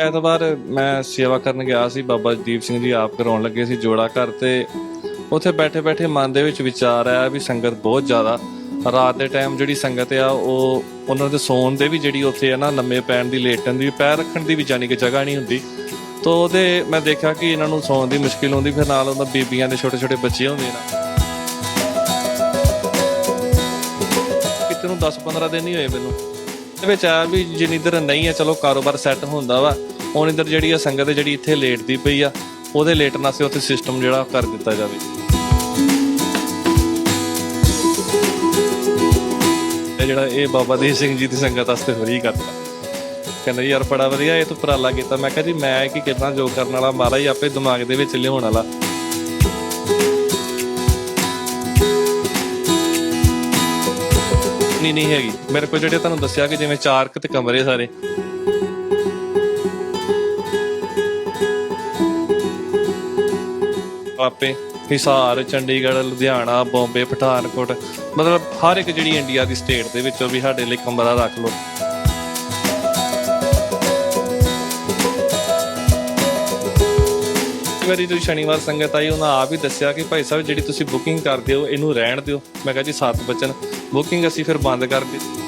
ਐਤਵਾਰ ਮੈਂ ਸੇਵਾ ਕਰਨ ਗਿਆ ਸੀ, ਬਾਬਾ ਦੀਪ ਸਿੰਘ ਜੀ ਆਪ ਕਰਾਉਣ ਲੱਗੇ ਸੀ ਜੋੜਾ ਘਰ ਤੇ। ਉੱਥੇ ਬੈਠੇ ਬੈਠੇ ਮਨ ਦੇ ਵਿੱਚ ਵਿਚਾਰ ਆਇਆ ਵੀ ਸੰਗਤ ਬਹੁਤ ਜ਼ਿਆਦਾ। ਰਾਤ ਦੇ ਟਾਈਮ ਜਿਹੜੀ ਸੰਗਤ ਆ, ਉਹ ਉਹਨਾਂ ਦੇ ਸੌਣ ਦੇ ਵੀ ਜਿਹੜੀ ਉੱਥੇ ਆ ਨਾ, ਲੰਮੇ ਪੈਣ ਦੀ, ਲੇਟਣ ਦੀ, ਪੈਰ ਰੱਖਣ ਦੀ ਵੀ ਜਾਨੀ ਕਿ ਜਗ੍ਹਾ ਨਹੀਂ ਹੁੰਦੀ। ਤੋ ਉਹਦੇ ਮੈਂ ਦੇਖਿਆ ਕਿ ਇਹਨਾਂ ਨੂੰ ਸੌਣ ਦੀ ਮੁਸ਼ਕਿਲ ਹੁੰਦੀ ਫਿਰ ਨਾਲ ਉਹਨਾਂ ਬੀਬੀਆਂ ਦੇ ਛੋਟੇ ਛੋਟੇ ਬੱਚੇ ਹੁੰਦੇ ਨੇ। ਕਿਤੇ ਨੂੰ 10-15 ਦਿਨ ਹੀ ਹੋਏ ਮੈਨੂੰ। ਇਹਦੇ ਵਿੱਚ ਆ ਵੀ ਜਿੰਨੀ ਦਰ ਨਹੀਂ ਹੈ ਚਲੋ ਕਾਰੋਬਾਰ ਸੈੱਟ ਹੁੰਦਾ ਵਾ ਹੁਣ ਇਧਰ ਜਿਹੜੀ ਆ ਸੰਗਤ ਜਿਹੜੀ ਇੱਥੇ ਲੇਟਦੀ ਪਈ ਆ, ਉਹਦੇ ਲੇਟਣ ਵਾਸਤੇ ਉੱਥੇ ਸਿਸਟਮ ਜਿਹੜਾ ਕਰ ਦਿੱਤਾ ਜਾਵੇ। ਇਹ ਜਿਹੜਾ ਇਹ ਬਾਬਾ ਦੀਪ ਸਿੰਘ ਜੀ ਦੀ ਸੰਗਤ ਵਾਸਤੇ ਫਰੀ ਕਰਤਾ ਕਹਿੰਦਾ ਯਾਰ ਬੜਾ ਵਧੀਆ ਇਹ ਤੂੰ ਉਪਰਾਲਾ ਕੀਤਾ। ਮੈਂ ਕਿਹਾ ਜੀ, ਮੈਂ ਕੀ ਕਰਨਾ, ਜੋ ਕਰਨ ਵਾਲਾ ਮਹਾਰਾਜ ਆਪੇ ਦਿਮਾਗ ਦੇ ਵਿੱਚ ਲਿਆਉਣ ਵਾਲਾ। ਨਹੀਂ ਨਹੀਂ ਹੈਗੀ। ਮੇਰੇ ਕੋਲ ਜਿਹੜੇ ਤੁਹਾਨੂੰ ਦੱਸਿਆ ਕਿ ਜਿਵੇਂ ਚਾਰ ਕੁ ਤੇ ਕਮਰੇ ਸਾਰੇ। ਆਪੇ ਹਿਸਾਰ, ਚੰਡੀਗੜ੍ਹ, ਲੁਧਿਆਣਾ, ਬੰਬੇ, ਪਠਾਨਕੋਟ, ਮਤਲਬ ਹਰ ਇੱਕ ਜਿਹੜੀ ਇੰਡੀਆ ਦੀ ਸਟੇਟ ਦੇ ਵਿੱਚੋਂ ਵੀ ਸਾਡੇ ਲਈ ਕਮਰਾ ਰੱਖ ਲਓ। ਵਾਰੀ ਜਦੋਂ ਸ਼ਨੀਵਾਰ ਸੰਗਤ ਆਈ ਉਹਨਾਂ ਆਪ ਹੀ ਦੱਸਿਆ ਕਿ ਭਾਈ ਸਾਹਿਬ ਜਿਹੜੀ ਤੁਸੀਂ ਬੁਕਿੰਗ ਕਰਦੇ ਹੋ ਇਹਨੂੰ ਰਹਿਣ ਦਿਓ। ਮੈਂ ਕਿਹਾ ਜੀ ਸੱਤ ਬਚਨ। ਬੁਕਿੰਗ ਅਸੀਂ ਫਿਰ ਬੰਦ ਕਰ ਦਿੱਤੀ।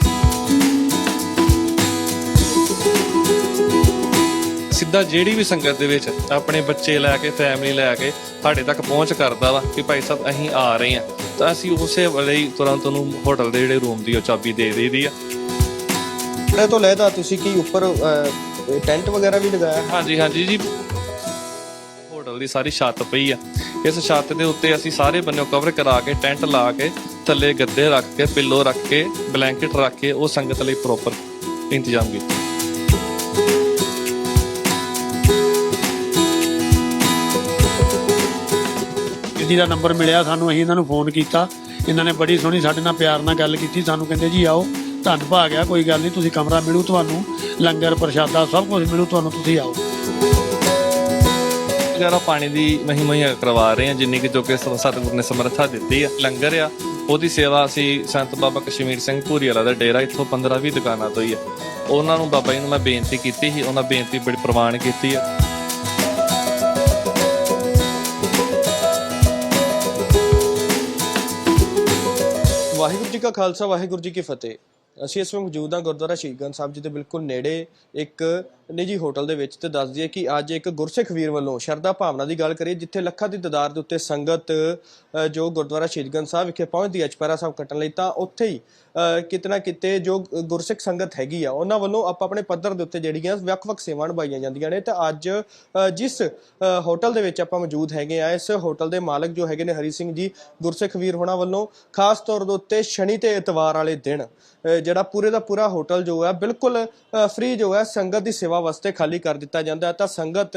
ਸਿੱਧਾ ਜਿਹੜੀ ਵੀ ਸੰਗਤ ਦੇ ਵਿੱਚ ਆਪਣੇ ਬੱਚੇ ਲੈ ਕੇ ਫੈਮਿਲੀ ਲੈ ਕੇ ਸਾਡੇ ਤੱਕ ਪਹੁੰਚ ਕਰਦਾ ਵਾ ਕਿ ਭਾਈ ਸਾਹਿਬ ਅਸੀਂ ਆ ਰਹੇ ਹਾਂ। ਤਾਂ ਅਸੀਂ ਉਸੇ ਵੇਲੇ ਹੀ ਤੁਰੰਤ ਉਹਨੂੰ ਹੋਟਲ ਦੇ ਜਿਹੜੇ ਰੂਮ ਦੀ ਉਹ ਚਾਬੀ ਦੇ ਦੇਈਦੀ ਆ। ਕੱਪੜੇ ਤੋਂ ਲੈਦਾ ਤੁਸੀਂ ਕੀ ਉੱਪਰ ਟੈਂਟ ਵਗੈਰਾ ਵੀ ਲਗਾਇਆ? ਹਾਂਜੀ ਹਾਂਜੀ ਜੀ। ਹੋਟਲ ਦੀ ਸਾਰੀ ਛੱਤ ਪਈ ਆ। ਇਸ ਛੱਤ ਦੇ ਉੱਤੇ ਅਸੀਂ ਸਾਰੇ ਬੰਨੇ ਕਵਰ ਕਰਾ ਕੇ, ਟੈਂਟ ਲਾ ਕੇ, ਥੱਲੇ ਗੱਦੇ ਰੱਖ ਕੇ ਪਿੱਲੋ ਰੱਖ ਕੇ ਬਲੈਂਕਟ ਰੱਖ ਕੇ ਉਹ ਸੰਗਤ ਲਈ ਪ੍ਰੋਪਰ ਇੰਤਜ਼ਾਮ ਕੀਤਾ। ਜੀ ਦਾ ਨੰਬਰ ਮਿਲਿਆ ਸਾਨੂੰ, ਅਸੀਂ ਇਹਨਾਂ ਨੂੰ ਫੋਨ ਕੀਤਾ। ਇਹਨਾਂ ਨੇ ਬੜੀ ਸੋਹਣੀ ਸਾਡੇ ਨਾਲ ਪਿਆਰ ਨਾਲ ਗੱਲ ਕੀਤੀ। ਸਾਨੂੰ ਕਹਿੰਦੇ, ਜੀ ਆਓ, ਧੰਨ ਭਾਗ ਆ, ਕੋਈ ਗੱਲ ਨਹੀਂ, ਤੁਸੀਂ ਕਮਰਾ ਮਿਲੂ ਤੁਹਾਨੂੰ, ਲੰਗਰ, ਪ੍ਰਸ਼ਾਦਾ, ਸਭ ਕੁਝ ਮਿਲੂ ਤੁਹਾਨੂੰ, ਤੁਸੀਂ ਆਓ। ਵਗੈਰਾ ਪਾਣੀ ਦੀ ਮਹੀਂ ਮੁਹੱਈਆ ਕਰਵਾ ਰਹੇ ਹਾਂ, ਜਿੰਨੀ ਕਿ ਜੋ ਕਿ ਸਤਿਗੁਰ ਨੇ ਸਮਰੱਥਾ ਦਿੱਤੀ ਆ, ਲੰਗਰ ਆ, ਉਹਦੀ ਸੇਵਾ ਅਸੀਂ ਸੰਤ ਬਾਬਾ ਕਸ਼ਮੀਰ ਸਿੰਘ ਭੂਰੀ ਵਾਲਾ ਦਾ ਡੇਰਾ, ਇੱਥੋਂ 15-20 ਦੁਕਾਨਾਂ ਤੋਂ ਹੀ ਆ। ਉਹਨਾਂ ਨੂੰ ਬਾਬਾ ਜੀ ਨੂੰ ਮੈਂ ਬੇਨਤੀ ਕੀਤੀ ਸੀ, ਉਹਨਾਂ ਬੇਨਤੀ ਬੜੀ ਪ੍ਰਵਾਨ ਕੀਤੀ ਆ। ਵਾਹਿਗੁਰੂ ਜੀ ਕਾ ਖਾਲਸਾ, ਵਾਹਿਗੁਰੂ ਜੀ ਕੀ ਫਤਿਹ। ਅਸੀਂ ਇਸ ਵਕਤ ਮੌਜੂਦ ਹਾਂ ਗੁਰਦੁਆਰਾ ਸ਼ਹੀਦਗੰਜ ਸਾਹਿਬ ਜੀ ਦੇ ਬਿਲਕੁਲ ਨੇੜੇ ਇੱਕ ਨਿੱਜੀ ਹੋਟਲ ਦੇ ਵਿੱਚ ਤੇ ਦੱਸ ਦਈਏ ਕਿ ਅੱਜ ਇੱਕ ਗੁਰਸਿੱਖ ਵੀਰ ਵੱਲੋਂ ਸ਼ਰਧਾ ਭਾਵਨਾ ਦੀ ਗੱਲ ਕਰੀਏ ਜਿੱਥੇ ਲੱਖਾਂ ਦੀ ਤਦਾਦ ਦੇ ਉੱਤੇ ਸੰਗਤ ਜੋ ਗੁਰਦੁਆਰਾ ਸ਼ਹੀਦਗੰਜ ਸਾਹਿਬ ਵਿਖੇ ਪਹੁੰਚਦੀ ਹੈ ਚਪੈਰਾ ਸਾਹਿਬ ਕੱਟਣ ਲਈ ਤਾਂ ਉੱਥੇ ਹੀ ਅ, ਕਿਤੇ ਨਾ ਕਿਤੇ ਜੋ ਗੁਰਸਿੱਖ ਸੰਗਤ ਹੈਗੀ ਆ ਉਹਨਾਂ ਵੱਲੋਂ ਆਪਾਂ ਆਪਣੇ ਪੱਧਰ ਦੇ ਉੱਤੇ ਜਿਹੜੀਆਂ ਵੱਖ-ਵੱਖ ਸੇਵਾਵਾਂ ਨਿਭਾਈਆਂ ਜਾਂਦੀਆਂ ਨੇ ਤਾਂ ਅੱਜ ਜਿਸ ਹੋਟਲ ਦੇ ਵਿੱਚ ਆਪਾਂ ਮੌਜੂਦ ਹੈਗੇ ਆ ਇਸ ਹੋਟਲ ਦੇ ਮਾਲਕ ਜੋ ਹੈਗੇ ਨੇ ਹਰੀ ਸਿੰਘ ਜੀ ਗੁਰਸਿੱਖ ਵੀਰ ਹੋਣਾ ਵੱਲੋਂ ਖਾਸ ਤੌਰ ਦੇ ਉੱਤੇ ਸ਼ਨੀ ਤੇ ਇਤਵਾਰ ਵਾਲੇ ਦਿਨ ਜਿਹੜਾ ਪੂਰੇ ਦਾ ਪੂਰਾ ਹੋਟਲ ਜੋ ਹੈ ਬਿਲਕੁਲ ਫ੍ਰੀ ਜੋ ਹੈ ਸੰਗਤ ਦੀ ਸੇਵਾ ਵਾਸਤੇ ਖਾਲੀ ਕਰ ਦਿੱਤਾ ਜਾਂਦਾ ਹੈ ਤਾਂ ਸੰਗਤ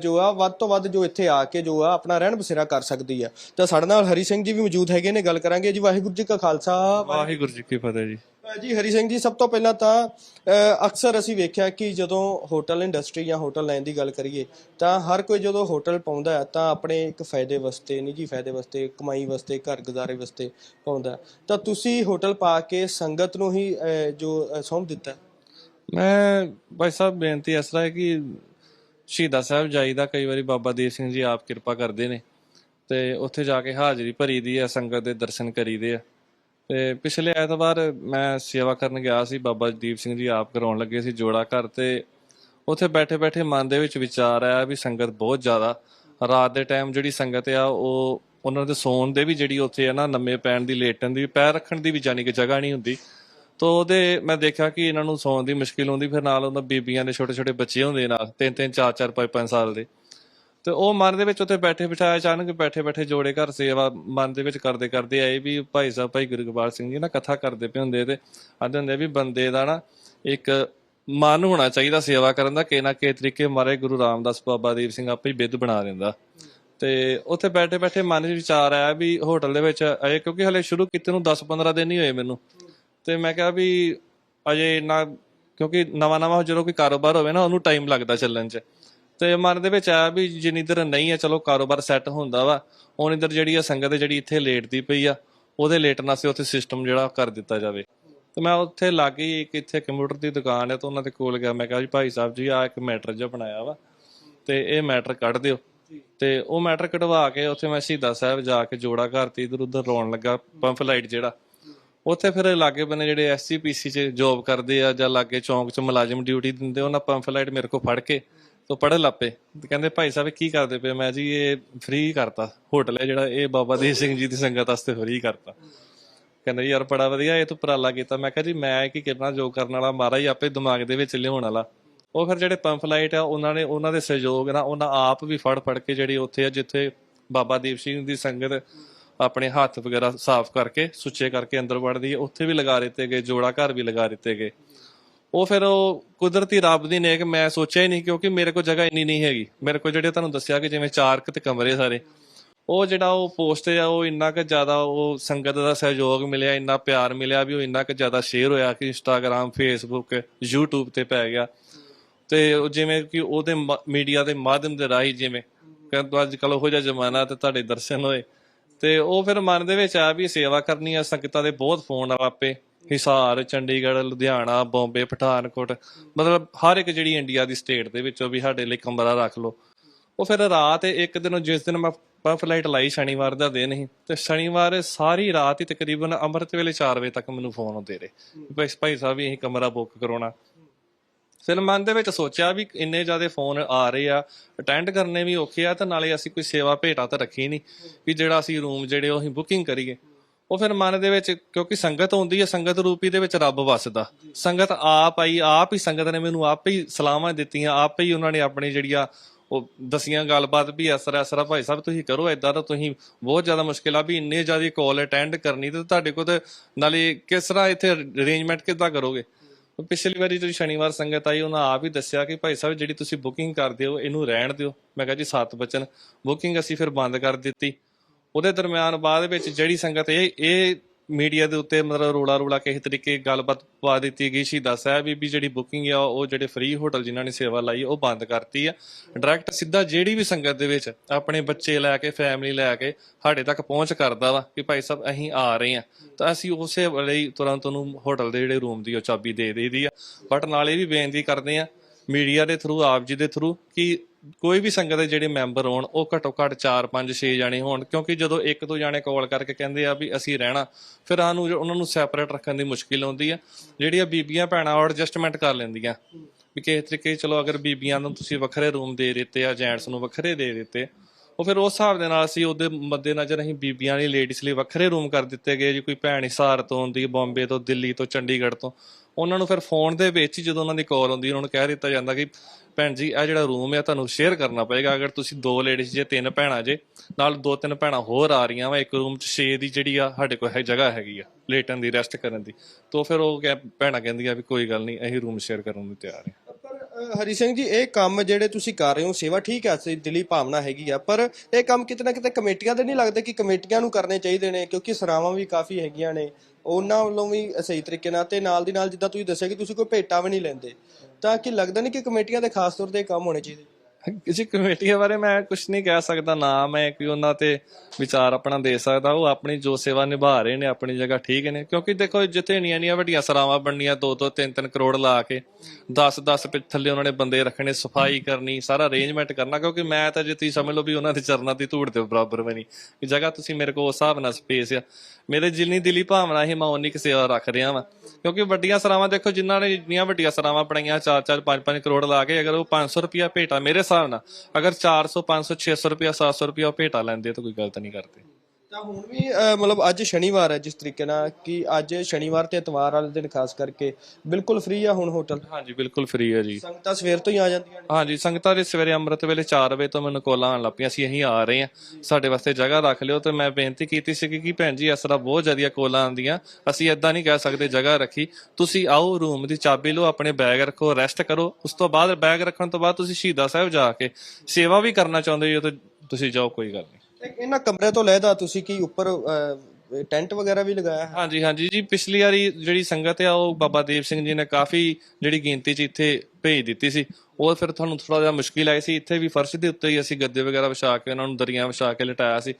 ਜੋ ਆ ਵੱਧ ਤੋਂ ਵੱਧ ਜੋ ਇੱਥੇ ਆ ਕੇ ਜੋ ਆ ਆਪਣਾ ਰਹਿਣ ਬਸੇਰਾ ਕਰ ਸਕਦੀ ਹੈ ਤਾਂ ਸਾਡੇ ਨਾਲ ਹਰੀ ਸਿੰਘ ਜੀ ਵੀ ਮੌਜੂਦ ਹੈਗੇ ਨੇ ਗੱਲ ਕਰਾਂਗੇ ਜੀ ਵਾਹਿਗੁਰੂ ਜੀ ਕਾ ਖਾਲਸਾ ਵਾਹਿਗੁਰੂ ਜੀ ਕੀ ਫਤਿਹ ਜੀ ਜੀ ਹਰੀ ਸਿੰਘ ਜੀ ਸਭ ਤੋਂ ਪਹਿਲਾਂ ਤਾਂ ਅਕਸਰ ਅਸੀਂ ਵੇਖਿਆ ਕਿ ਜਦੋਂ ਹੋਟਲ ਇੰਡਸਟਰੀ ਜਾਂ ਹੋਟਲ ਲਾਈਨ ਦੀ ਗੱਲ ਕਰੀਏ ਤਾਂ ਹਰ ਕੋਈ ਜਦੋਂ ਹੋਟਲ ਪਾਉਂਦਾ ਹੈ ਤਾਂ ਆਪਣੇ ਇੱਕ ਫਾਇਦੇ ਵਾਸਤੇ ਨਿੱਜੀ ਫਾਇਦੇ ਵਾਸਤੇ ਕਮਾਈ ਵਾਸਤੇ ਘਰ ਗੁਜ਼ਾਰੇ ਵਾਸਤੇ ਪਾਉਂਦਾ। ਤਾਂ ਤੁਸੀਂ ਹੋਟਲ ਪਾ ਕੇ ਸੰਗਤ ਨੂੰ ਹੀ ਜੋ ਸੌਂਪ ਦਿੱਤਾ। ਮੈਂ ਭਾਈ ਸਾਹਿਬ, ਬੇਨਤੀ ਇਸ ਤਰ੍ਹਾਂ ਹੈ ਕਿ ਸ਼ਹੀਦਾਂ ਸਾਹਿਬ ਜਾਈਦਾ ਕਈ ਵਾਰੀ ਬਾਬਾ ਦੀਪ ਸਿੰਘ ਜੀ ਆਪ ਕਿਰਪਾ ਕਰਦੇ ਨੇ ਤੇ ਉੱਥੇ ਜਾ ਕੇ ਹਾਜ਼ਰੀ ਭਰੀ ਦੀ ਆ, ਸੰਗਤ ਦੇ ਦਰਸ਼ਨ ਕਰੀਦੇ ਆ। ਤੇ ਪਿਛਲੇ ਐਤਵਾਰ ਮੈਂ ਸੇਵਾ ਕਰਨ ਗਿਆ ਸੀ, ਬਾਬਾ ਦੀਪ ਸਿੰਘ ਜੀ ਆਪ ਕਰਾਉਣ ਲੱਗੇ ਸੀ ਜੋੜਾ ਘਰ ਤੇ। ਉੱਥੇ ਬੈਠੇ ਬੈਠੇ ਮਨ ਦੇ ਵਿੱਚ ਵਿਚਾਰ ਆਇਆ ਵੀ ਸੰਗਤ ਬਹੁਤ ਜ਼ਿਆਦਾ। ਰਾਤ ਦੇ ਟਾਈਮ ਜਿਹੜੀ ਸੰਗਤ ਆ, ਉਹ ਉਹਨਾਂ ਦੇ ਸੌਣ ਦੇ ਵੀ ਜਿਹੜੀ ਉੱਥੇ ਆ ਨਾ ਨੰਮੇ ਪੈਣ ਦੀ, ਲੇਟਣ ਦੀ, ਪੈਰ ਰੱਖਣ ਦੀ ਵੀ ਜਾਨੀ ਕਿ ਜਗ੍ਹਾ ਨਹੀਂ ਹੁੰਦੀ। ਤੋ ਉਹਦੇ ਮੈਂ ਦੇਖਿਆ ਕਿ ਇਹਨਾਂ ਨੂੰ ਸੌਣ ਦੀ ਮੁਸ਼ਕਿਲ ਹੁੰਦੀ, ਫਿਰ ਨਾਲ ਉਹਨਾਂ ਬੀਬੀਆਂ ਦੇ ਛੋਟੇ ਛੋਟੇ ਬੱਚੇ ਹੁੰਦੇ ਨਾਲ, ਤਿੰਨ ਤਿੰਨ, ਚਾਰ ਚਾਰ, ਪੰਜ ਪੰਜ ਸਾਲ ਦੇ। ਤੇ ਉਹ ਮਨ ਦੇ ਵਿੱਚ ਉੱਥੇ ਬੈਠੇ ਬਿਠਾਇਆ ਅਚਾਨਕ ਬੈਠੇ ਬੈਠੇ ਜੋੜੇ ਘਰ ਸੇਵਾ ਮਨ ਦੇ ਵਿੱਚ ਕਰਦੇ ਕਰਦੇ ਆਏ ਵੀ ਭਾਈ ਸਾਹਿਬ, ਭਾਈ ਗੁਰੂ ਸਿੰਘ ਜੀ ਨਾ ਕਥਾ ਕਰਦੇ ਪਏ ਹੁੰਦੇ ਤੇ ਆਂਦੇ ਹੁੰਦੇ ਵੀ ਬੰਦੇ ਦਾ ਨਾ ਇੱਕ ਮਨ ਹੋਣਾ ਚਾਹੀਦਾ ਸੇਵਾ ਕਰਨ ਦਾ ਕਿ ਨਾ ਕਿ ਤਰੀਕੇ ਮਾਰੇ ਗੁਰੂ ਰਾਮਦਾਸ ਬਾਬਾ ਦੀਪ ਸਿੰਘ ਆਪੇ ਹੀ ਬਿੱਧ ਬਣਾ ਦਿੰਦਾ। ਤੇ ਉੱਥੇ ਬੈਠੇ ਬੈਠੇ ਮਨ ਵਿੱਚ ਵਿਚਾਰ ਆਇਆ ਵੀ ਹੋਟਲ ਦੇ ਵਿੱਚ ਆਏ, ਕਿਉਂਕਿ ਹਲੇ ਸ਼ੁਰੂ ਕੀਤੇ ਨੂੰ 10-15 ਦਿਨ ਹੀ ਹੋਏ ਮੈਨੂੰ। ਤੇ ਮੈਂ ਕਿਹਾ ਵੀ ਅਜੇ ਇੰਨਾ, ਕਿਉਂਕਿ ਨਵਾਂ ਨਵਾਂ ਜਦੋਂ ਕੋਈ ਕਾਰੋਬਾਰ ਹੋਵੇ ਨਾ, ਉਹਨੂੰ ਟਾਈਮ ਲੱਗਦਾ ਚੱਲਣ 'ਚ। ਤੇ ਮਨ ਦੇ ਵਿੱਚ ਆਇਆ ਵੀ ਜਿੰਨੀ ਦਰ ਨਹੀਂ ਹੈ ਚਲੋ ਕਾਰੋਬਾਰ ਸੈੱਟ ਹੁੰਦਾ ਵਾ ਹੁਣ ਇਧਰ ਜਿਹੜੀ ਆ ਸੰਗਤ ਜਿਹੜੀ ਇੱਥੇ ਲੇਟਦੀ ਪਈ ਆ, ਉਹਦੇ ਲੇਟਣ ਵਾਸਤੇ ਉੱਥੇ ਸਿਸਟਮ ਜਿਹੜਾ ਕਰ ਦਿੱਤਾ ਜਾਵੇ। ਤੇ ਮੈਂ ਉੱਥੇ ਲਾਗੇ ਹੀ ਇੱਕ ਇੱਥੇ ਕੰਪਿਊਟਰ ਦੀ ਦੁਕਾਨ ਹੈ ਤੇ ਉਹਨਾਂ ਦੇ ਕੋਲ ਗਿਆ, ਮੈਂ ਕਿਹਾ ਜੀ ਭਾਈ ਸਾਹਿਬ ਜੀ ਆ ਇੱਕ ਮੈਟਰ ਜਿਹਾ ਬਣਾਇਆ ਵਾ, ਤੇ ਇਹ ਮੈਟਰ ਕੱਢ ਦਿਓ। ਤੇ ਉਹ ਮੈਟਰ ਕਢਵਾ ਕੇ ਉੱਥੇ ਮੈਂ ਸ਼ਹੀਦਾਂ ਸਾਹਿਬ ਜਾ ਕੇ ਜੋੜਾ ਘਰ ਤੇ ਇਧਰ ਉਧਰ ਰੋਣ ਲੱਗਾ ਪੰਫਲਾਈਟ ਜਿਹੜਾ। ਉੱਥੇ ਫਿਰ ਲਾਗੇ ਬੰਨੇ ਜਿਹੜੇ ਐਸਜੀਪੀਸੀ 'ਚ ਜੌਬ ਕਰਦੇ ਆ ਜਾਂ ਲਾਗੇ ਚੌਂਕ 'ਚ ਮੁਲਾਜ਼ਮ ਡਿਊਟੀ ਦਿੰਦੇ ਉਹਨਾਂ ਪੰਫਲਾਈਟ ਮੇਰੇ ਕੋਲ ਫੜ ਕੇ ਤੋਂ ਪੜ੍ਹ ਲੱਪੇ ਤੇ ਕਹਿੰਦੇ, ਭਾਈ ਸਾਹਿਬ ਕੀ ਕਰਦੇ ਪਏ? ਮੈਂ ਜੀ, ਇਹ ਫ੍ਰੀ ਕਰਤਾ ਹੋਟਲ ਹੈ ਜਿਹੜਾ, ਇਹ ਬਾਬਾ ਦੀਪ ਸਿੰਘ ਜੀ ਦੀ ਸੰਗਤ ਵਾਸਤੇ ਫ੍ਰੀ ਕਰਤਾ। ਕਹਿੰਦੇ, ਯਾਰ, ਬੜਾ ਵਧੀਆ, ਇਹ ਤੂੰ ਉਪਰਾਲਾ ਕੀਤਾ। ਮੈਂ ਕਿਹਾ, ਜੀ, ਮੈਂ ਕੀ ਕਰਨਾ? ਜੋ ਕਰਨ ਵਾਲਾ ਮਾਰਾ ਹੀ ਆਪੇ ਦਿਮਾਗ ਦੇ ਵਿੱਚ ਲਿਆਉਣ ਵਾਲਾ। ਉਹ ਫਿਰ ਜਿਹੜੇ ਪੰਫਲਾਈਟ ਆ, ਉਹਨਾਂ ਨੇ, ਉਹਨਾਂ ਦੇ ਸਹਿਯੋਗ ਨਾਲ, ਉਹਨਾਂ ਆਪ ਵੀ ਫੜ ਫੜ ਕੇ ਜਿਹੜੀ ਉੱਥੇ ਆ, ਜਿੱਥੇ ਬਾਬਾ ਦੀਪ ਸਿੰਘ ਦੀ ਸੰਗਤ ਆਪਣੇ ਹੱਥ ਵਗੈਰਾ ਸਾਫ਼ ਕਰਕੇ, ਸੁੱਚੇ ਕਰਕੇ ਅੰਦਰ ਵੜਦੀ ਹੈ ਉੱਥੇ ਵੀ ਲਗਾ ਦਿੱਤੇ ਗਏ, ਜੋੜਾ ਘਰ ਵੀ ਲਗਾ ਦਿੱਤੇ ਗਏ। ਉਹ ਫਿਰ ਉਹ ਕੁਦਰਤੀ ਰੱਬ ਦੀ ਨੇਕ ਮੈਂ ਸੋਚਿਆ ਹੀ ਨਹੀਂ, ਕਿਉਂਕਿ ਮੇਰੇ ਕੋਲ ਜਗ੍ਹਾ ਇੰਨੀ ਨਹੀਂ ਹੈਗੀ। ਮੇਰੇ ਕੋਲ ਜਿਹੜੇ ਤੁਹਾਨੂੰ ਦੱਸਿਆ ਕਿ ਜਿਵੇਂ ਚਾਰ ਕੁ ਕਮਰੇ ਸਾਰੇ, ਉਹ ਜਿਹੜਾ ਉਹ ਪੋਸਟ ਆ, ਉਹ ਇੰਨਾ ਕੁ ਜ਼ਿਆਦਾ ਉਹ ਸੰਗਤ ਦਾ ਸਹਿਯੋਗ ਮਿਲਿਆ, ਇੰਨਾ ਪਿਆਰ ਮਿਲਿਆ ਵੀ ਉਹ ਇੰਨਾ ਕੁ ਜ਼ਿਆਦਾ ਸ਼ੇਅਰ ਹੋਇਆ ਕਿ ਇੰਸਟਾਗ੍ਰam ਫੇਸਬੁੱਕ YouTube ਤੇ ਪੈ ਗਿਆ। ਤੇ ਜਿਵੇਂ ਕਿ ਉਹਦੇ ਮੀਡੀਆ ਦੇ ਮਾਧਿਅਮ ਦੇ ਰਾਹੀਂ ਜਿਵੇਂ ਕਹਿੰਦਾ ਅੱਜ ਕੱਲ ਉਹ ਜਿਹਾ ਜ਼ਮਾਨਾ ਤੇ ਤੁਹਾਡੇ ਦਰਸ਼ਨ ਹੋਏ। ਤੇ ਉਹ ਫਿਰ ਮਨ ਦੇ ਵਿੱਚ ਆ ਵੀ ਸੇਵਾ ਕਰਨੀ ਆ, ਸੰਗਤਾਂ ਦੇ ਬਹੁਤ ਫੋਨ ਆਪੇ। ਹਿਸਾਰ, ਚੰਡੀਗੜ੍ਹ, ਲੁਧਿਆਣਾ, ਬੰਬੇ, ਪਠਾਨਕੋਟ, ਮਤਲਬ ਹਰ ਇੱਕ ਜਿਹੜੀ ਇੰਡੀਆ ਦੀ ਸਟੇਟ ਦੇ ਵਿੱਚੋਂ ਵੀ ਸਾਡੇ ਲਈ ਕਮਰਾ ਰੱਖ ਲਓ। ਉਹ ਫਿਰ ਰਾਤ ਇੱਕ ਦਿਨ, ਜਿਸ ਦਿਨ ਮੈਂ ਫਲਾਈਟ ਲਾਈ ਸ਼ਨੀਵਾਰ ਦਾ ਦਿਨ ਹੀ, ਤੇ ਸ਼ਨੀਵਾਰ ਸਾਰੀ ਰਾਤ ਹੀ ਤਕਰੀਬਨ ਅੰਮ੍ਰਿਤ ਵੇਲੇ 4 ਵਜੇ ਤੱਕ ਮੈਨੂੰ ਫੋਨ ਆਉਂਦੇ ਰਹੇ। ਭਾਈ ਸਾਹਿਬ, ਵੀ ਅਸੀਂ ਕਮਰਾ ਬੁੱਕ ਕਰਾਉਣਾ। ਫਿਰ ਮਨ ਦੇ ਵਿੱਚ ਸੋਚਿਆ ਵੀ ਇੰਨੇ ਜ਼ਿਆਦਾ ਫੋਨ ਆ ਰਹੇ ਆ ਅਟੈਂਡ ਕਰਨੇ ਵੀ ਔਖੇ ਆ ਤੇ ਨਾਲੇ ਅਸੀਂ ਕੋਈ ਸੇਵਾ ਭੇਟਾ ਤਾਂ ਰੱਖੀ ਨਹੀਂ, ਵੀ ਜਿਹੜਾ ਅਸੀਂ ਰੂਮ ਜਿਹੜੇ ਉਹ ਅਸੀਂ ਬੁਕਿੰਗ ਕਰੀਏ। ਉਹ ਫਿਰ ਮਨ ਦੇ ਵਿੱਚ ਕਿਉਂਕਿ ਸੰਗਤ ਹੁੰਦੀ ਹੈ ਸੰਗਤ ਰੂਪੀ ਦੇ ਵਿੱਚ ਰੱਬ ਵਸਦਾ। ਸੰਗਤ ਆਪ ਆਈ, ਆਪ ਹੀ ਸੰਗਤ ਨੇ ਮੈਨੂੰ ਆਪ ਹੀ ਸਲਾਮਾਂ ਦਿੱਤੀਆਂ, ਆਪ ਹੀ ਉਹਨਾਂ ਨੇ ਆਪਣੀ ਜਿਹੜੀਆਂ ਉਹ ਦਸੀਆਂ ਗੱਲਬਾਤ ਵੀ ਅਸਰ ਅਸਰਾ ਭਾਈ ਸਾਹਿਬ ਤੁਸੀਂ ਕਰੋ ਐਦਾਂ ਤਾਂ ਤੁਸੀਂ ਬਹੁਤ ਜ਼ਿਆਦਾ ਮੁਸ਼ਕਿਲ ਆ ਵੀ ਇੰਨੇ ਜ਼ਿਆਦਾ ਕਾਲ ਅਟੈਂਡ ਕਰਨੀ ਤੇ ਤੁਹਾਡੇ ਕੋਲ ਤੇ ਨਾਲੇ ਕਿਸ ਤਰ੍ਹਾਂ ਇੱਥੇ ਅਰੇਂਜਮੈਂਟ ਕਿੱਦਾਂ ਕਰੋਗੇ? ਪਿਛਲੀ ਵਾਰੀ ਜਿਹੜੀ ਸ਼ਨੀਵਾਰ ਸੰਗਤ ਆਈ, ਉਹਨਾਂ ਆਪ ਹੀ ਦੱਸਿਆ ਕਿ ਭਾਈ ਸਾਹਿਬ, ਜਿਹੜੀ ਤੁਸੀਂ ਬੁਕਿੰਗ ਕਰਦੇ ਹੋ, ਇਹਨੂੰ ਰਹਿਣ ਦਿਓ। ਮੈਂ ਕਿਹਾ ਜੀ, ਸੱਤ ਬਚਨ। ਬੁਕਿੰਗ ਅਸੀਂ ਫਿਰ ਬੰਦ ਕਰ ਦਿੱਤੀ। ਉਹਦੇ ਦਰਮਿਆਨ ਬਾਅਦ ਵਿੱਚ ਜਿਹੜੀ ਸੰਗਤ ਇਹ ਇਹ ਮੀਡੀਆ ਦੇ ਉੱਤੇ ਮਤਲਬ ਰੋਲਾ ਰੋਲਾ ਕਿਸੇ ਤਰੀਕੇ ਗੱਲਬਾਤ ਪਾ ਦਿੱਤੀ ਗਈ। ਸ਼ਹੀਦਾਂ ਸਾਹਿਬ ਵੀ ਜਿਹੜੀ ਬੁਕਿੰਗ ਆ, ਉਹ ਜਿਹੜੇ ਫ੍ਰੀ ਹੋਟਲ ਜਿਨ੍ਹਾਂ ਨੇ ਸੇਵਾ ਲਾਈ, ਉਹ ਬੰਦ ਕਰਤੀ ਆ। ਡਾਇਰੈਕਟ ਸਿੱਧਾ ਜਿਹੜੀ ਵੀ ਸੰਗਤ ਦੇ ਵਿੱਚ ਆਪਣੇ ਬੱਚੇ ਲੈ ਕੇ ਫੈਮਿਲੀ ਲੈ ਕੇ ਸਾਡੇ ਤੱਕ ਪਹੁੰਚ ਕਰਦਾ ਵਾ ਕਿ ਭਾਈ ਸਾਹਿਬ, ਅਸੀਂ ਆ ਰਹੇ ਆ। ਤਾਂ ਅਸੀਂ ਉਸੇ ਵੇਲੇ ਤੁਰੰਤ ਉਹਨੂੰ ਹੋਟਲ ਦੇ ਜਿਹੜੇ ਰੂਮ ਦੀ ਉਹ ਚਾਬੀ ਦੇ ਦੇਈਦੀ ਆ। ਬਟ ਨਾਲੇ ਵੀ ਬੇਨਤੀ ਕਰਦੇ ਆ ਮੀਡੀਆ ਦੇ ਥਰੂ ਆਪ ਜੀ ਦੇ ਥਰੂ ਕਿ ਕੋਈ ਵੀ ਸੰਗਤ ਦੇ ਜਿਹੜੇ ਮੈਂਬਰ ਹੋਣ, ਉਹ ਘੱਟੋ ਘੱਟ 4 5 6 ਜਾਣੇ ਹੋਣ, ਕਿਉਂਕਿ ਜਦੋਂ ਇੱਕ, ਦੋ ਜਾਣੇ ਕਾਲ ਕਰਕੇ ਕਹਿੰਦੇ ਆ ਵੀ ਅਸੀਂ ਰਹਿਣਾ, ਫਿਰ ਸਾਨੂੰ ਉਹਨਾਂ ਨੂੰ ਸੈਪਰੇਟ ਰੱਖਣ ਦੀ ਮੁਸ਼ਕਿਲ ਆਉਂਦੀ ਆ। ਜਿਹੜੀਆਂ ਬੀਬੀਆਂ, ਭੈਣਾਂ, ਉਹ ਐਡਜਸਟਮੈਂਟ ਕਰ ਲੈਂਦੀਆਂ। ਵੀ ਕਿਸੇ ਤਰੀਕੇ ਚਲੋ ਅਗਰ ਬੀਬੀਆਂ ਨੂੰ ਤੁਸੀਂ ਵੱਖਰੇ ਰੂਮ ਦੇ ਦਿੱਤੇ ਆ ਜੈਂਟਸ ਨੂੰ ਵੱਖਰੇ ਦੇ ਦਿੱਤੇ, ਉਹ ਫਿਰ ਉਸ ਹਿਸਾਬ ਦੇ ਨਾਲ ਅਸੀਂ ਉਹਦੇ ਮੱਦੇ ਨਜ਼ਰ ਅਸੀਂ ਬੀਬੀਆਂ ਲਈ ਲੇਡੀਜ਼ ਲਈ ਵੱਖਰੇ ਰੂਮ ਕਰ ਦਿੱਤੇ ਗਏ ਜੀ ਕੋਈ ਭੈਣ ਹਿਸਾਰ ਤੋਂ ਆਉਂਦੀ, ਬੰਬੇ ਤੋਂ, ਦਿੱਲੀ ਤੋਂ, ਚੰਡੀਗੜ੍ਹ ਤੋਂ, ਉਹਨਾਂ ਨੂੰ ਫਿਰ ਫੋਨ ਦੇ ਵਿੱਚ ਹੀ ਜਦੋਂ ਉਹਨਾਂ ਦੀ ਕਾਲ ਆਉਂਦੀ, ਉਹਨਾਂ ਨੂੰ ਕਹਿ ਦਿੱਤਾ ਜਾਂਦਾ ਕਿ ਭੈਣ ਜੀ ਇਹ ਜਿਹੜਾ ਰੂਮ ਹੈ ਤੁਹਾਨੂੰ ਸ਼ੇਅਰ ਕਰਨਾ ਪਏਗਾ। ਅਗਰ ਤੁਸੀਂ ਦੋ ਲੇਡੀਜ਼ ਜੇ ਤਿੰਨ ਭੈਣਾਂ ਜੇ ਨਾਲ ਦੋ ਤਿੰਨ ਭੈਣਾਂ ਹੋਰ ਆ ਰਹੀਆਂ ਵਾ ਇੱਕ ਰੂਮ 'ਚ 6 ਦੀ ਜਿਹੜੀ ਆ ਸਾਡੇ ਕੋਲ ਹੈ ਜਗ੍ਹਾ ਹੈਗੀ ਆ ਲੇਟਣ ਦੀ ਰੈਸਟ ਕਰਨ ਦੀ। ਤੋਂ ਫਿਰ ਉਹ ਕਹਿ- ਭੈਣਾਂ ਕਹਿੰਦੀਆਂ ਵੀ ਕੋਈ ਗੱਲ ਨਹੀਂ ਅਸੀਂ ਰੂਮ ਸ਼ੇਅਰ ਕਰਨ ਨੂੰ ਤਿਆਰ ਹਾਂ ਪਰ ਅ, ਹਰੀ ਸਿੰਘ ਜੀ ਇਹ ਕੰਮ ਜਿਹੜੇ ਤੁਸੀਂ ਕਰ ਰਹੇ ਹੋ ਸੇਵਾ ਠੀਕ ਹੈ ਸੇ ਦਿਲੀ ਭਾਵਨਾ ਹੈਗੀ ਆ ਪਰ ਇਹ ਕੰਮ ਕਿਤੇ ਨਾ ਕਿਤੇ ਕਮੇਟੀਆਂ ਦੇ ਨਹੀਂ ਲੱਗਦੇ ਕਿ ਕਮੇਟੀਆਂ ਨੂੰ ਕਰਨੇ ਚਾਹੀਦੇ ਨੇ ਕਿਉਂਕਿ ਸਰਾਵਾਂ ਵੀ ਕਾਫੀ ਹੈਗੀਆਂ ਨੇ। ਉਹਨਾਂ ਵੱਲੋਂ ਵੀ ਸਹੀ ਤਰੀਕੇ ਨਾਲ ਤੇ ਨਾਲ ਦੀ ਨਾਲ ਜਿੱਦਾਂ ਤੁਸੀਂ ਦੱਸਿਆ ਕਿ ਤੁਸੀਂ ਕੋਈ ਭੇਟਾ ਵੀ ਨਹੀਂ ਲੈਂਦੇ। ਤਾਂ ਕਿ ਲੱਗਦਾ ਨਹੀਂ ਕਿ ਕਮੇਟੀਆਂ ਦੇ ਖਾਸ ਤੌਰ ਤੇ ਇਹ ਕੰਮ ਹੋਣੇ ਚਾਹੀਦੇ। ਕਿਸੇ ਕਮੇਟੀ ਬਾਰੇ ਮੈਂ ਕੁਝ ਨਹੀਂ ਕਹਿ ਸਕਦਾ, ਨਾ ਮੈਂ ਕੋਈ ਉਹਨਾਂ ਤੇ ਵਿਚਾਰ ਆਪਣਾ ਦੇ ਸਕਦਾ। ਉਹ ਆਪਣੀ ਜੋ ਸੇਵਾ ਨਿਭਾ ਰਹੇ ਨੇ, ਆਪਣੀ ਜਗ੍ਹਾ ਠੀਕ ਨੇ। ਕਿਉਂਕਿ ਦੇਖੋ, ਜਿੱਥੇ ਇੰਨੀਆਂ ਇੰਨੀਆਂ ਵੱਡੀਆਂ ਸਰਾਵਾਂ ਬਣਨੀਆਂ 2-2 3-3 ਕਰੋੜ ਲਾ ਕੇ 10-10 ਥੱਲੇ ਉਹਨਾਂ ਨੇ ਬੰਦੇ ਰੱਖਣੇ, ਸਫ਼ਾਈ ਕਰਨੀ, ਸਾਰਾ ਅਰੇਂਜਮੈਂਟ ਕਰਨਾ। ਕਿਉਂਕਿ ਮੈਂ ਤਾਂ ਜੇ ਤੁਸੀਂ ਸਮਝ ਲਓ ਵੀ ਉਹਨਾਂ ਦੇ ਚਰਨਾਂ ਦੀ ਧੂੜ ਦੇ ਬਰਾਬਰ ਬਣੀ। ਕਿ ਜਗ੍ਹਾ ਤੁਸੀਂ ਮੇਰੇ ਕੋਲ ਉਸ ਹਿਸਾਬ ਨਾਲ ਸਪੇਸ ਆ। ਮੇਰੇ ਜਿੰਨੀ ਦਿਲੀ ਭਾਵਨਾ ਹੀ ਮੈਂ ਉਨੀ ਕੁ ਸੇਵਾ ਰੱਖ ਰਿਹਾ ਵਾਂ। ਕਿਉਂਕਿ ਵੱਡੀਆਂ ਸਰਾਵਾਂ ਦੇਖੋ, ਜਿਨ੍ਹਾਂ ਨੇ ਇੰਨੀਆਂ ਵੱਡੀਆਂ ਸਰਾਵਾਂ ਬਣਾਈਆਂ 4-4 5-5 ਕਰੋੜ ਲਾ ਕੇ, ਅਗਰ ਉਹ 500 ਰੁਪਿਆ ਭੇਟਾ ਮੇਰੇ ਹਿਸਾਬ ਨਾਲ। ਅਗਰ 400 500 600 ਰੁਪਿਆ 700 ਰੁਪਿਆ ਉਹ ਭੇਟਾ ਲੈਂਦੇ ਤਾਂ ਕੋਈ ਗਲਤ ਨਹੀਂ ਕਰਦੇ। ਤਾਂ ਹੁਣ ਵੀ ਮਤਲਬ ਅੱਜ ਸ਼ਨੀਵਾਰ ਹੈ ਜਿਸ ਤਰੀਕੇ ਨਾਲ ਕਿ ਅੱਜ ਸ਼ਨੀਵਾਰ ਤੇ ਐਤਵਾਰ ਵਾਲੇ ਦਿਨ ਖਾਸ ਕਰਕੇ ਬਿਲਕੁਲ ਫ੍ਰੀ ਆ ਹੁਣ ਹੋਟਲ ਹਾਂਜੀ ਬਿਲਕੁਲ ਫ੍ਰੀ ਹੈ ਜੀ। ਸੰਗਤਾਂ ਸਵੇਰ ਤੋਂ ਹੀ ਆ ਜਾਂਦੀਆਂ ਨੇ? ਹਾਂਜੀ ਸੰਗਤਾਂ ਦੇ ਸਵੇਰੇ ਅੰਮ੍ਰਿਤ ਵੇਲੇ 4 ਵਜੇ ਤੋਂ ਮੈਨੂੰ ਕੋਲਾਂ ਆਉਣ ਲੱਪੀਆਂ ਸੀ ਅਸੀਂ ਆ ਰਹੇ ਹਾਂ। ਸਾਡੇ ਵਾਸਤੇ ਜਗ੍ਹਾ ਰੱਖ ਲਿਓ ਤੇ ਮੈਂ ਬੇਨਤੀ ਕੀਤੀ ਸੀ ਕਿ ਭੈਣ ਜੀ ਇਸ ਤਰ੍ਹਾਂ ਬਹੁਤ ਜ਼ਿਆਦੀਆਂ ਕੋਲਾਂ ਆਉਂਦੀਆਂ। ਅਸੀਂ ਇਦਾਂ ਨਹੀਂ ਕਹਿ ਸਕਦੇ ਜਗ੍ਹਾ ਰੱਖੀ। ਤੁਸੀਂ ਆਓ ਰੂਮ ਦੀ ਚਾਬੀ ਲਓ ਆਪਣੇ ਬੈਗ ਰੱਖੋ ਰੈਸਟ ਕਰੋ। ਉਸ ਤੋਂ ਬਾਅਦ ਬੈਗ ਰੱਖਣ ਤੋਂ ਬਾਅਦ ਤੁਸੀਂ ਸ਼ਹੀਦਾਂ ਸਾਹਿਬ ਜਾ ਕੇ ਸੇਵਾ ਵੀ ਕਰਨਾ ਚਾਹੁੰਦੇ ਹੋ ਤਾਂ ਤੁਸੀਂ ਜਾਓ ਕੋਈ ਗੱਲ ਨਹੀਂ। ਇਹਨਾਂ ਕਮਰੇ ਤੋਂ ਲੈਦਾ ਤੁਸੀਂ ਕੀ ਉੱਪਰ ਅ, ਟੈਂਟ ਵਗੈਰਾ ਵੀ ਲਗਾਇਆ ਹੈ? ਹਾਂਜੀ ਹਾਂਜੀ ਜੀ ਪਿਛਲੀ ਵਾਰੀ ਜਿਹੜੀ ਸੰਗਤ ਆ ਉਹ ਬਾਬਾ ਦੀਪ ਸਿੰਘ ਜੀ ਨੇ ਕਾਫੀ ਜਿਹੜੀ ਗਿਣਤੀ 'ਚ ਇੱਥੇ ਭੇਜ ਦਿੱਤੀ ਸੀ। ਉਹ ਫਿਰ ਤੁਹਾਨੂੰ ਥੋੜਾ ਜਿਹਾ ਮੁਸ਼ਕਿਲ ਆਈ ਸੀ। ਇੱਥੇ ਵੀ ਫਰਸ਼ ਦੇ ਉੱਤੇ ਹੀ ਅਸੀਂ ਗੱਦੇ ਵਗੈਰਾ ਵਿਛਾ ਕੇ ਉਹਨਾਂ ਨੂੰ ਦਰੀਆਂ ਵਿਛਾ ਕੇ ਲਟਾਇਆ ਸੀ।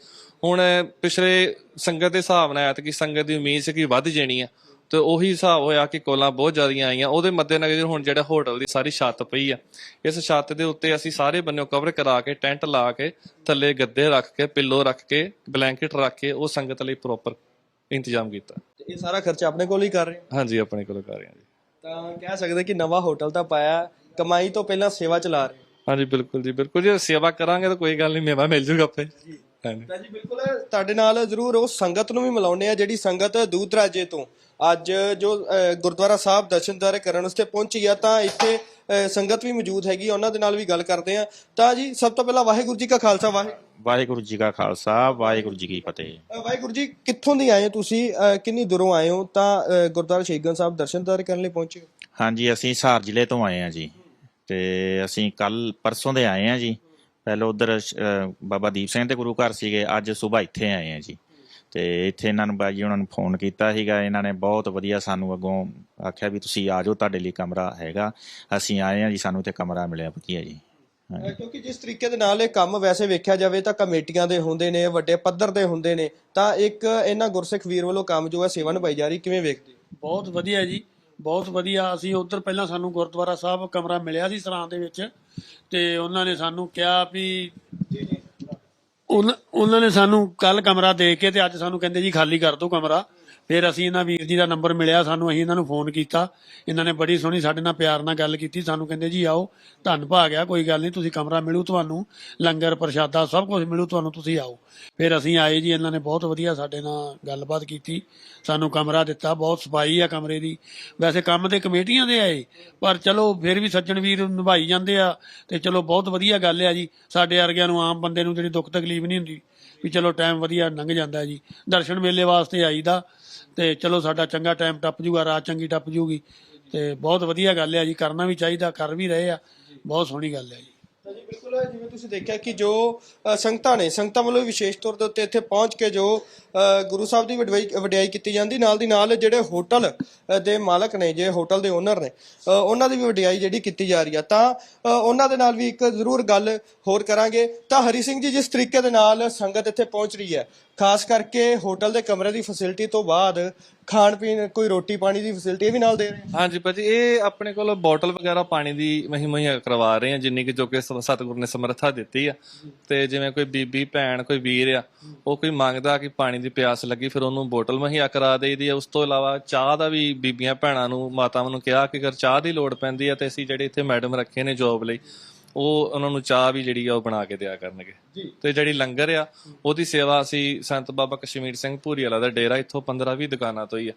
ਹੁਣ ਪਿਛਲੇ ਸੰਗਤ ਦੇ ਹਿਸਾਬ ਨਾਲ ਐਤਕੀ ਸੰਗਤ ਦੀ ਉਮੀਦ ਸੀ ਕਿ ਵੱਧ ਜਾਣੀ ਆ। ਤੇ ਉਹੀ ਹਿਸਾਬ ਹੋਇਆ ਕਿ ਕੋਲਾਂ ਬਹੁਤ ਜ਼ਿਆਦੀਆਂ ਆਈਆਂ। ਉਹਦੇ ਮੱਦੇਨਜ਼ਰ ਹੁਣ ਜਿਹੜਾ ਹੋਟਲ ਦੀ ਸਾਰੀ ਛੱਤ ਪਈ ਆ। ਇਸ ਛੱਤ ਦੇ ਉੱਤੇ ਅਸੀਂ ਸਾਰੇ ਬੰਨਿਓ ਕਵਰ ਕਰਾ ਕੇ ਟੈਂਟ ਲਾ ਕੇ ਥੱਲੇ ਗੱਦੇ ਰੱਖ ਕੇ ਪਿੱਲੋ ਰੱਖ ਕੇ ਬਲੈਂਕਟ ਰੱਖ ਕੇ ਉਹ ਸੰਗਤ ਲਈ ਪ੍ਰੋਪਰ ਇੰਤਜ਼ਾਮ ਕੀਤਾ। ਇਹ ਸਾਰਾ ਖਰਚਾ ਆਪਣੇ ਕੋਲ ਹੀ ਕਰ ਰਹੇ ਹੋ? ਹਾਂਜੀ ਆਪਣੇ ਕੋਲ ਕਰ ਰਹੇ ਹਾਂ ਜੀ। ਤਾਂ ਕਹਿ ਸਕਦੇ ਕਿ ਨਵਾਂ ਹੋਟਲ ਤਾਂ ਪਾਇਆ ਕਮਾਈ ਤੋਂ ਪਹਿਲਾਂ ਸੇਵਾ ਚਲਾ ਰਹੇ। ਹਾਂਜੀ ਬਿਲਕੁਲ ਜੀ ਬਿਲਕੁਲ ਜੇ। ਸੇਵਾ ਕਰਾਂਗੇ ਤਾਂ ਕੋਈ ਗੱਲ ਨਹੀਂ ਮੇਵਾ ਮਿਲ ਜੂਗਾ ਆਪੇ। ਹਾਂਜੀ। ਤਾਂ ਜੀ ਬਿਲਕੁਲ ਤੁਹਾਡੇ ਨਾਲ ਜ਼ਰੂਰ ਉਹ ਸੰਗਤ ਨੂੰ ਵੀ ਮਿਲਾਉਂਦੇ ਆ ਜਿਹੜੀ ਸੰਗਤ ਦੂਰ ਦਰਾਜੇ ਤੋਂ ਅੱਜ ਜੋ ਗੁਰਦੁਆਰਾ ਸਾਹਿਬ ਦਰਸ਼ਨ ਦਾਰੇ ਕਰਨ ਵਾਸਤੇ ਪਹੁੰਚੀ ਆ ਤਾਂ ਇੱਥੇ ਸੰਗਤ ਵੀ ਮੌਜੂਦ ਹੈਗੀ ਆ, ਉਹਨਾਂ ਦੇ ਨਾਲ ਵੀ ਗੱਲ ਕਰਦੇ ਆ ਤਾਂ ਜੀ ਸਭ ਤੋਂ ਪਹਿਲਾਂ ਵਾਹਿਗੁਰੂ ਜੀ ਕਾ ਖਾਲਸਾ ਵਾਹਿ ਵਾਹਿਗੁਰੂ ਜੀ ਕਾ ਖਾਲਸਾ ਵਾਹਿਗੁਰੂ ਜੀ ਕੀ ਫਤਿਹ। ਵਾਹਿਗੁਰੂ ਜੀ ਕਿੱਥੋਂ ਦੀ ਆਏ ਹੋ ਤੁਸੀਂ? ਕਿੰਨੀ ਦੂਰੋਂ ਆਏ ਹੋ? ਤਾਂ ਗੁਰਦੁਆਰਾ ਸ਼ਹੀਦਗੰਜ ਸਾਹਿਬ ਦਰਸ਼ਨ ਦਾਰੇ ਕਰਨ ਲਈ ਪਹੁੰਚੇ ਹੋ? ਹਾਂਜੀ ਅਸੀਂ ਸਹਾਰ ਜ਼ਿਲ੍ਹੇ ਤੋਂ ਆਏ ਹਾਂ ਜੀ। ਤੇ ਅਸੀਂ ਕੱਲ ਪਰਸੋਂ ਦੇ ਆਏ ਹਾਂ ਜੀ। ਪਹਿਲਾਂ ਉਧਰ ਬਾਬਾ ਦੀਪ ਸਿੰਘ ਦੇ ਗੁਰੂ ਘਰ ਸੀਗੇ ਅੱਜ ਸਵੇਰ ਇੱਥੇ ਆਏ ਹਾਂ ਜੀ। ਤੇ ਇੱਥੇ ਇਹਨਾਂ ਨੂੰ ਬਾਜੀ ਉਹਨਾਂ ਨੂੰ ਫੋਨ ਕੀਤਾ ਸੀਗਾ ਇਹਨਾਂ ਨੇ ਬਹੁਤ ਵਧੀਆ ਸਾਨੂੰ ਅੱਗੋਂ ਆਖਿਆ ਵੀ ਤੁਸੀਂ ਆ ਜਾਓ ਤੁਹਾਡੇ ਲਈ ਕਮਰਾ ਹੈਗਾ। ਅਸੀਂ ਆਏ ਹਾਂ ਜੀ ਸਾਨੂੰ ਤੇ ਕਮਰਾ ਮਿਲਿਆ ਵਧੀਆ ਜੀ। ਕਿਉਂਕਿ ਜਿਸ ਤਰੀਕੇ ਦੇ ਨਾਲ ਇਹ ਕੰਮ ਵੈਸੇ ਵੇਖਿਆ ਜਾਵੇ ਤਾਂ ਕਮੇਟੀਆਂ ਦੇ ਹੁੰਦੇ ਨੇ ਵੱਡੇ ਪੱਧਰ ਦੇ ਹੁੰਦੇ ਨੇ ਤਾਂ ਇੱਕ ਇਹਨਾਂ ਗੁਰਸਿੱਖ ਵੀਰ ਵੱਲੋਂ ਕੰਮ ਜੋ ਹੈ ਸੇਵਾ ਨਿਭਾਈ ਜਾ ਰਹੀ ਕਿਵੇਂ ਵੇਖਦੇ? ਬਹੁਤ ਵਧੀਆ ਜੀ। ਬਹੁਤ ਵਧੀਆ। ਅਸੀਂ ਉਧਰ ਪਹਿਲਾਂ ਸਾਨੂੰ ਗੁਰਦੁਆਰਾ ਸਾਹਿਬ ਕਮਰਾ ਮਿਲਿਆ ਸੀ ਸਰਾਂ ਦੇ ਵਿੱਚ ਤੇ ਉਹਨਾਂ ਨੇ ਸਾਨੂੰ ਕਿਹਾ ਵੀ ਉਹਨਾਂ ਨੇ ਸਾਨੂੰ ਕੱਲ ਕਮਰਾ ਦੇ ਕੇ ਤੇ ਅੱਜ ਸਾਨੂੰ ਕਹਿੰਦੇ ਜੀ ਖਾਲੀ ਕਰ ਦਿਓ ਕਮਰਾ। ਫਿਰ ਅਸੀਂ ਇਹਨਾਂ ਵੀਰ ਜੀ ਦਾ ਨੰਬਰ ਮਿਲਿਆ, ਸਾਨੂੰ ਅਸੀਂ ਇਹਨਾਂ ਨੂੰ ਫੋਨ ਕੀਤਾ। ਇਹਨਾਂ ਨੇ ਬੜੀ ਸੋਹਣੀ ਸਾਡੇ ਨਾਲ ਪਿਆਰ ਨਾਲ ਗੱਲ ਕੀਤੀ। ਸਾਨੂੰ ਕਹਿੰਦੇ, ਜੀ ਆਓ, ਧੰਨ ਭਾਗ ਆ, ਕੋਈ ਗੱਲ ਨਹੀਂ, ਤੁਸੀਂ ਕਮਰਾ ਮਿਲੂ ਤੁਹਾਨੂੰ, ਲੰਗਰ, ਪ੍ਰਸ਼ਾਦਾ, ਸਭ ਕੁਝ ਮਿਲੂ ਤੁਹਾਨੂੰ, ਤੁਸੀਂ ਆਓ। ਫਿਰ ਅਸੀਂ ਆਏ ਜੀ, ਇਹਨਾਂ ਨੇ ਬਹੁਤ ਵਧੀਆ ਸਾਡੇ ਨਾਲ ਗੱਲਬਾਤ ਕੀਤੀ। ਸਾਨੂੰ ਕਮਰਾ ਦਿੱਤਾ, ਬਹੁਤ ਸਫ਼ਾਈ ਆ ਕਮਰੇ ਦੀ। ਵੈਸੇ ਕੰਮ ਦੇ ਕਮੇਟੀਆਂ ਦੇ ਆਏ, ਪਰ ਚਲੋ ਫਿਰ ਵੀ ਸੱਜਣ ਵੀਰ ਨਿਭਾਈ ਜਾਂਦੇ ਆ ਤੇ ਚਲੋ ਬਹੁਤ ਵਧੀਆ ਗੱਲ ਆ ਜੀ। ਸਾਡੇ ਵਰਗਿਆਂ ਨੂੰ, ਆਮ ਬੰਦੇ ਨੂੰ ਜਿਹੜੀ ਦੁੱਖ ਤਕਲੀਫ ਨਹੀਂ ਹੁੰਦੀ, ਵੀ ਚਲੋ ਟਾਈਮ ਵਧੀਆ ਲੰਘ ਜਾਂਦਾ ਜੀ। ਦਰਸ਼ਨ ਮੇਲੇ ਵਾਸਤੇ ਆਈਦਾ। ਤੇ ਚਲੋ ਸਾਡਾ ਚੰਗਾ ਟਾਈਮ ਟੱਪ ਜੂਗਾ ਰਾਤ ਚੰਗੀ ਟੱਪ ਜੂਗੀ ਤੇ ਬਹੁਤ ਵਧੀਆ ਗੱਲ ਆ ਜੀ, ਕਰਨਾ ਵੀ ਚਾਹੀਦਾ, ਕਰ ਵੀ ਰਹੇ ਆ। ਬਹੁਤ ਸੋਹਣੀ ਗੱਲ ਹੈ ਜੀ। ਬਿਲਕੁਲ, ਜਿਵੇਂ ਤੁਸੀਂ ਦੇਖਿਆ ਕਿ ਜੋ ਸੰਗਤਾਂ ਨੇ, ਸੰਗਤਾਂ ਵੱਲੋਂ ਵਿਸ਼ੇਸ਼ ਤੌਰ ਦੇ ਉੱਤੇ ਇੱਥੇ ਪਹੁੰਚ ਕੇ ਜੋ ਗੁਰੂ ਸਾਹਿਬ ਦੀ ਵਡਵਾਈ, ਵਡਿਆਈ ਕੀਤੀ ਜਾਂਦੀ, ਨਾਲ ਦੀ ਨਾਲ ਜਿਹੜੇ ਹੋਟਲ ਦੇ ਮਾਲਕ ਨੇ, ਜੇ ਹੋਟਲ ਦੇ ਓਨਰ ਨੇ ਉਹਨਾਂ ਦੀ ਵੀ ਵਡਿਆਈ ਜਿਹੜੀ ਕੀਤੀ ਜਾ ਰਹੀ ਆ। ਤਾਂ ਉਹਨਾਂ ਦੇ ਨਾਲ ਵੀ ਇੱਕ ਜ਼ਰੂਰ ਗੱਲ ਹੋਰ ਕਰਾਂਗੇ। ਤਾਂ ਹਰੀ ਸਿੰਘ ਜੀ, ਜਿਸ ਤਰੀਕੇ ਦੇ ਨਾਲ ਸੰਗਤ ਇੱਥੇ ਪਹੁੰਚ ਰਹੀ ਹੈ, ਖਾਸ ਕਰਕੇ ਹੋਟਲ ਦੇ ਕਮਰੇ ਦੀ ਫੈਸਿਲਿਟੀ ਤੋਂ ਬਾਅਦ, ਖਾਣ ਪੀਣ, ਕੋਈ ਰੋਟੀ ਪਾਣੀ ਦੀ ਫੈਸਿਲਿਟੀ ਇਹ ਵੀ ਨਾਲ ਦੇ ਰਹੇ ਆ ਹਾਂਜੀ ਭਾਜੀ, ਇਹ ਆਪਣੇ ਕੋਲ ਬੋਟਲ ਵਗੈਰਾ ਪਾਣੀ ਦੀ ਮਹੀਂ ਕਰਵਾ ਰਹੇ ਆ, ਜਿੰਨੀ ਕਿ ਜੋ ਕਿ ਸ- ਸਤਿਗੁਰ ਨੇ ਸਮਰੱਥਾ ਦਿੱਤੀ ਆ। ਤੇ ਜਿਵੇਂ ਕੋਈ ਬੀਬੀ ਭੈਣ ਕੋਈ ਵੀਰ ਆ ਉਹ ਕੋਈ ਮੰਗਦਾ ਕਿ ਪਾਣੀ ਦੀ ਪਿਆਸ ਲੱਗੀ ਫਿਰ ਉਹਨੂੰ ਬੋਟਲ ਮੁਹੱਈਆ ਕਰਾ ਦੇਈਦੀ ਆ। ਉਸ ਤੋਂ ਇਲਾਵਾ ਚਾਹ ਦਾ ਵੀ ਬੀਬੀਆਂ ਭੈਣਾਂ ਨੂੰ ਮਾਤਾਵਾਂ ਨੂੰ ਕਿਹਾ ਕਿ ਅਗਰ ਚਾਹ ਦੀ ਲੋੜ ਪੈਂਦੀ ਆ ਤੇ ਅਸੀਂ ਜਿਹੜੇ ਇੱਥੇ ਮੈਡਮ ਰੱਖੇ ਨੇ ਜੋਬ ਲਈ ਉਹ ਉਹਨਾਂ ਨੂੰ ਚਾਹ ਵੀ ਜਿਹੜੀ ਆ ਉਹ ਬਣਾ ਕੇ ਦਿਆ ਕਰਨਗੇ। ਤੇ ਜਿਹੜੀ ਲੰਗਰ ਆ ਉਹਦੀ ਸੇਵਾ ਅਸੀਂ ਸੰਤ ਬਾਬਾ ਕਸ਼ਮੀਰ ਸਿੰਘ ਭੂਰੀ ਵਾਲਾ ਦਾ ਡੇਰਾ ਇੱਥੋਂ 15 20 ਦੁਕਾਨਾਂ ਤੋਂ ਹੀ ਆ।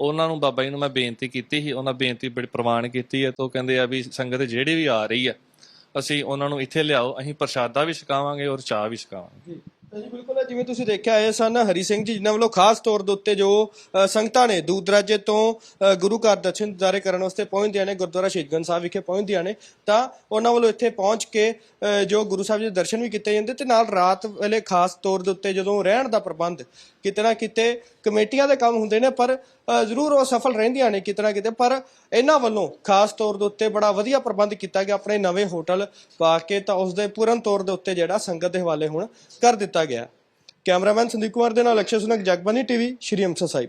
ਉਹਨਾਂ ਨੂੰ ਬਾਬਾ ਜੀ ਨੂੰ ਮੈਂ ਬੇਨਤੀ ਕੀਤੀ ਸੀ ਉਹਨਾਂ ਬੇਨਤੀ ਬੜੀ ਪ੍ਰਵਾਨ ਕੀਤੀ ਹੈ ਤਾਂ ਕਹਿੰਦੇ ਆ ਵੀ ਸੰਗਤ ਜਿਹੜੀ ਵੀ ਆ ਰਹੀ ਆ ਅਸੀਂ ਉਹਨਾਂ ਨੂੰ ਇੱਥੇ ਲਿਆਓ ਅਸੀਂ ਪ੍ਰਸ਼ਾਦਾ ਵੀ ਛਕਾਵਾਂਗੇ ਔਰ ਚਾਹ ਵੀ ਛਕਾਵਾਂਗੇ। ਤਾਂ ਜੀ ਬਿਲਕੁਲ ਜਿਵੇਂ ਤੁਸੀਂ ਦੇਖਿਆ ਆਏ ਸਨ ਹਰੀ ਸਿੰਘ ਜੀ ਜਿਨ੍ਹਾਂ ਵੱਲੋਂ ਖਾਸ ਤੌਰ ਦੇ ਉੱਤੇ ਜੋ ਸੰਗਤਾਂ ਨੇ ਦੂਰ ਦਰਾਜੇ ਤੋਂ ਗੁਰੂ ਘਰ ਦਰਸ਼ਨ ਦਾਰੇ ਕਰਨ ਵਾਸਤੇ ਪਹੁੰਚਦੀਆਂ ਨੇ ਗੁਰਦੁਆਰਾ ਸ਼ਹੀਦਗੰਜ ਸਾਹਿਬ ਵਿਖੇ ਪਹੁੰਚਦੀਆਂ ਨੇ ਤਾਂ ਉਹਨਾਂ ਵੱਲੋਂ ਇੱਥੇ ਪਹੁੰਚ ਕੇ ਅ, ਜੋ ਗੁਰੂ ਸਾਹਿਬ ਜੀ ਦੇ ਦਰਸ਼ਨ ਵੀ ਕੀਤੇ ਜਾਂਦੇ ਤੇ ਨਾਲ ਰਾਤ ਵੇਲੇ ਖਾਸ ਤੌਰ ਦੇ ਉੱਤੇ ਜਦੋਂ ਰਹਿਣ ਦਾ ਪ੍ਰਬੰਧ ਕਿਤੇ ਨਾ ਕਿਤੇ ਕਮੇਟੀਆਂ ਦੇ ਕੰਮ ਹੁੰਦੇ ਨੇ ਪਰ ਜ਼ਰੂਰ ਉਹ ਸਫਲ ਰਹਿੰਦੀਆਂ ਨੇ ਕਿਤੇ ਨਾ ਕਿਤੇ, ਪਰ ਇਹਨਾਂ ਵੱਲੋਂ ਖਾਸ ਤੌਰ ਦੇ ਉੱਤੇ ਬੜਾ ਵਧੀਆ ਪ੍ਰਬੰਧ ਕੀਤਾ ਗਿਆ, ਆਪਣੇ ਨਵੇਂ ਹੋਟਲ ਪਾ ਕੇ ਤਾਂ ਉਸ ਦੇ ਪੂਰਨ ਤੌਰ ਦੇ ਉੱਤੇ ਜਿਹੜਾ ਸੰਗਤ ਦੇ ਹਵਾਲੇ ਹੁਣ ਕਰ ਦਿੱਤਾ ਗਿਆ। ਕੈਮਰਾਮੈਨ ਸੰਦੀਪ ਕੁਮਾਰ ਦੇ ਨਾਲ ਅਕਸ਼ੇ ਸੁਨਕ ਜਗਬਾਨੀ ਟੀਵੀ, ਸ਼੍ਰੀ ਅੰਮ੍ਰਿਤਸਰ ਸਾਹਿਬ।